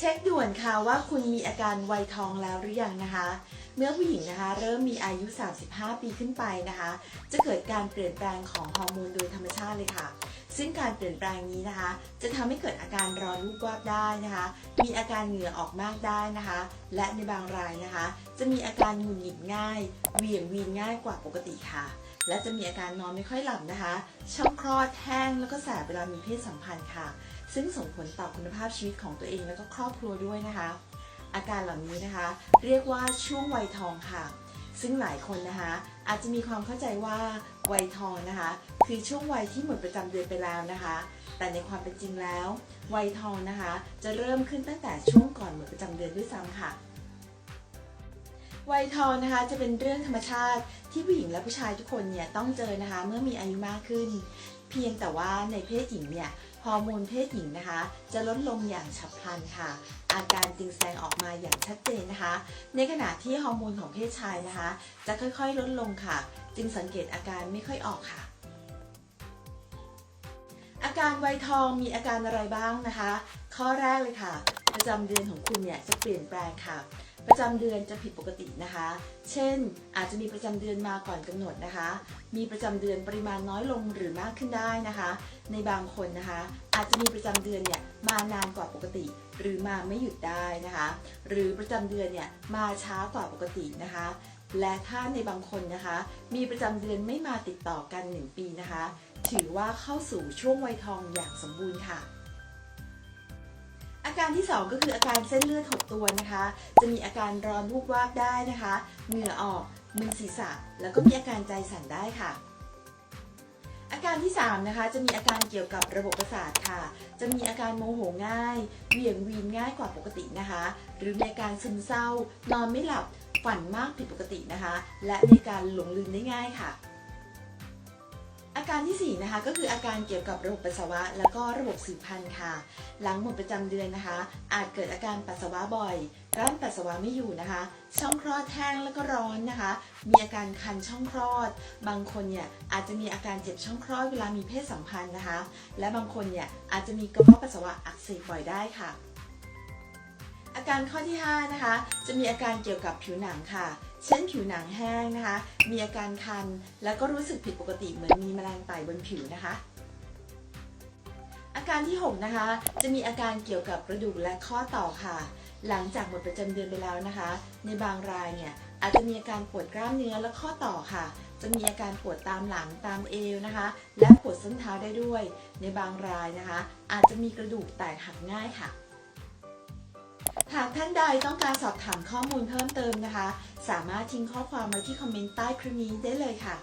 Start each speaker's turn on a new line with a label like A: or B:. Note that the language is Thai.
A: เช็คด่วนค่ะว่าคุณมีอาการวัยทองแล้วหรือยังนะคะ เมื่อผู้หญิงนะคะเริ่มมีอายุ 35 ปีขึ้นไปนะคะ จะเกิดการเปลี่ยนแปลงของฮอร์โมนโดยธรรมชาติเลยค่ะ ซึ่งการเปลี่ยนแปลงนี้นะคะ จะทำให้เกิดอาการร้อนวูบวาบได้นะคะ มีอาการเหงื่อออกมากได้นะคะ และในบางรายนะคะ จะมีอาการหงุดหงิดง่ายเหวี่ยงวีนง่ายกว่าปกติค่ะและจะมีอาการนอนไม่ค่อยหลับนะคะ ช่องคลอดแห้งแล้วก็แสบเวลามีเพศสัมพันธ์ค่ะ ซึ่งส่งผลต่อคุณภาพชีวิตของตัวเองแล้วก็ครอบครัวด้วยนะคะ อาการเหล่านี้นะคะ เรียกว่าช่วงวัยทองค่ะ ซึ่งหลายคนนะคะ อาจจะมีความเข้าใจว่าวัยทองนะคะ คือช่วงวัยที่หมดประจำเดือนไปแล้วนะคะ แต่ในความเป็นจริงแล้ว วัยทองนะคะ จะเริ่มขึ้นตั้งแต่ช่วงก่อนหมดประจำเดือนด้วยซ้ำค่ะวัยทองนะคะจะเป็นเรื่องธรรมชาติที่ผู้หญิงและผู้ชายทุกคนเนี่ยต้องเจอนะคะเมื่อมีอายุมากขึ้น เพียงแต่ว่าในเพศหญิงเนี่ยฮอร์โมนเพศหญิงนะคะ จะลดลงอย่างฉับพลันค่ะ อาการจึงแสดงออกมาอย่างชัดเจนนะคะ ในขณะที่ฮอร์โมนของเพศชายนะคะ จะค่อยๆลดลงค่ะ จึงสังเกตอาการไม่ค่อยออกค่ะ อาการไวทองมีอาการอะไรบ้างนะคะ ข้อแรกเลยค่ะ ประจำเดือนของคุณเนี่ยจะเปลี่ยนแปลงค่ะ ประจำเดือนจะผิดปกตินะคะ เช่น อาจจะมีประจำเดือนมาก่อนกำหนดนะคะ มีประจำเดือนปริมาณน้อยลงหรือมากขึ้นได้นะคะ ในบางคนนะคะ อาจจะมีประจำเดือนเนี่ยมานานกว่าปกติ หรือมาไม่หยุดได้นะคะ หรือประจำเดือนเนี่ยมาช้ากว่าปกตินะคะ และถ้าในบางคนนะคะ มีประจำเดือนไม่มาติดต่อกัน 1 ปีนะคะ ถือว่าเข้าสู่ช่วงวัยทองอย่างสมบูรณ์ค่ะ การที่ 2 ก็คืออาการเส้นเลือดหดตัวนะคะ จะมีอาการร้อนวูบวาบได้นะคะ เหงื่อออกมึนศีรษะ แล้วก็มีอาการใจสั่นได้ค่ะ อาการที่ 3 นะคะ จะมีอาการเกี่ยวกับระบบประสาทค่ะ จะมีอาการโมโหง่าย เหวี่ยงวีนง่ายกว่าปกตินะคะ หรือมีอาการซึมเศร้า นอนไม่หลับ ฝันมากผิดปกตินะคะ และมีการหลงลืมได้ง่ายค่ะ การที่ 4 นะคะ ก็คืออาการเกี่ยวกับระบบปัสสาวะ แล้วก็ระบบสืบพันธุ์ค่ะ หลังหมดประจำเดือนนะคะ อาจเกิดอาการปัสสาวะบ่อยกลั้นปัสสาวะไม่อยู่นะคะ ช่องคลอดแห้งแล้วก็ร้อนนะคะ มีอาการคันช่องคลอด บางคนเนี่ยอาจจะมีอาการเจ็บช่องคลอดเวลามีเพศสัมพันธ์นะคะ และบางคนเนี่ยอาจจะมีกระเพาะปัสสาวะอักเสบบ่อยได้ค่ะ อาการข้อที่ 5 นะคะ จะมีอาการเกี่ยวกับผิวหนังค่ะ เช่นผิวหนังแห้งนะคะ มีอาการคัน แล้วก็รู้สึกผิดปกติเหมือนมีแมลงไต่บนผิวนะคะ อาการที่ 6 นะคะ จะมีอาการเกี่ยวกับกระดูกและข้อต่อค่ะ หลังจากหมดประจำเดือนไปแล้วนะคะ ในบางรายเนี่ยอาจจะมีอาการปวดกล้ามเนื้อและข้อต่อค่ะ จะมีอาการปวดตามหลังตามเอวนะคะ และปวดส้นเท้าได้ด้วย ในบางรายนะคะ อาจจะมีกระดูกแตกหักง่ายค่ะ ใดต้องการสอบถามข้อมูลเพิ่มเติมนะคะ สามารถทิ้งข้อความไว้ที่คอมเมนต์ใต้คลิปนี้ได้เลยค่ะ